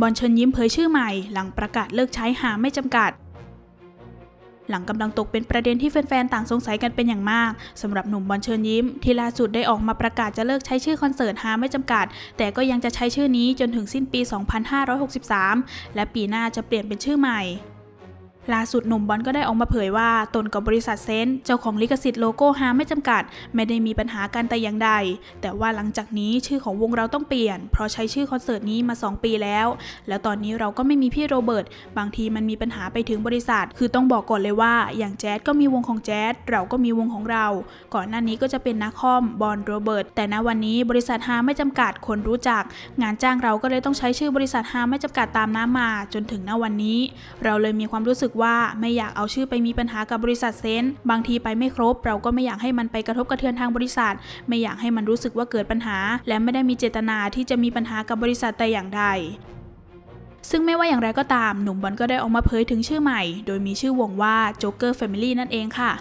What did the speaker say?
บอลเชิญยิ้มเผยชื่อใหม่ หลังประกาศเลิกใช้หาไม่จำกัด หลังกำลังตกเป็นประเด็นที่แฟนๆ ต่างสงสัยกันเป็นอย่างมากสำหรับหนุ่มบอลเชิญยิ้ม ที่ล่าสุดได้ออกมาประกาศจะเลิกใช้ชื่อคอนเสิร์ตหาไม่จำกัด แต่ก็ยังจะใช้ชื่อนี้จนถึงสิ้นปี 2563 และปีหน้าจะเปลี่ยนเป็นชื่อใหม่ ล่าสุดหนุ่มบอลก็ได้ออกมาเผยว่า ตนกับบริษัทเซนต์เจ้าของลิขสิทธิ์โลโก้ฮาไม่จำกัด ไม่ได้มีปัญหากันแต่อย่างใด แต่ว่าหลังจากนี้ชื่อของวงเราต้องเปลี่ยน เพราะใช้ชื่อคอนเสิร์ตนี้มา 2 ปีแล้ว แล้วตอนนี้เราก็ไม่มีพี่โรเบิร์ตบางทีมันมีปัญหาไปถึงบริษัท คือต้องบอกก่อนเลยว่า อย่างแจ๊ดก็มีวงของแจ๊ดเราก็มีวงของเรา ก่อนหน้านี้ก็จะเป็นนักคอมบอลโรเบิร์ตแต่ณวันนี้บริษัทฮาไม่จำกัดคนรู้จัก งานจ้างเราก็เลยต้องใช้ชื่อบริษัทฮาไม่จำกัดตามน้ำมา จนถึงณวันนี้ เราเลยมีความรู้สึกว่าไม่อยากเอาชื่อไปมีปัญหากับบริษัทเซนต์บางทีไปไม่ครบ เราก็ไม่อยากให้มันไปกระทบกระเทือนทางบริษัท ไม่อยากให้มันรู้สึกว่าเกิดปัญหา และไม่ได้มีเจตนาที่จะมีปัญหากับบริษัทแต่อย่างใดซึ่งไม่ว่าอย่างไรก็ตาม หนุ่มบอลก็ได้ออกมาเผยถึงชื่อใหม่ โดยมีชื่อวงว่า Joker Family นั่นเองค่ะ